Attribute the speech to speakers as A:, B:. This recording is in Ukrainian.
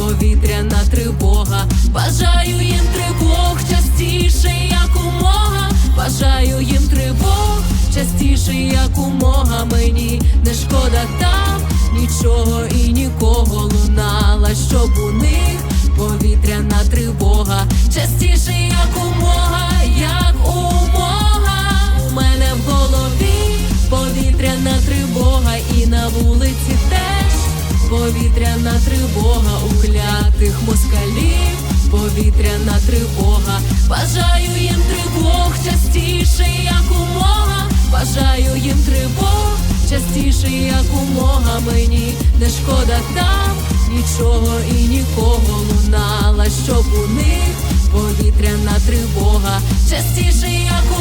A: повітряна тривога. Бажаю їм тривог частіше, якомога. Бажаю їм тривог частіше, якомога. Мені не шкода там нічого і нікого лунала, щоб у них повітряна тривога. Частіше, якомога, як умога. У мене в голові повітряна тривога, і на вулиці теж повітряна тривога у клятих москалів. Повітряна тривога, бажаю їм тривог частіше, якомога. Бажаю їм тривог частіше, якомога. Мені не шкода там нічого і нікого лунала, щоб у них повітряна тривога частіше, якомога.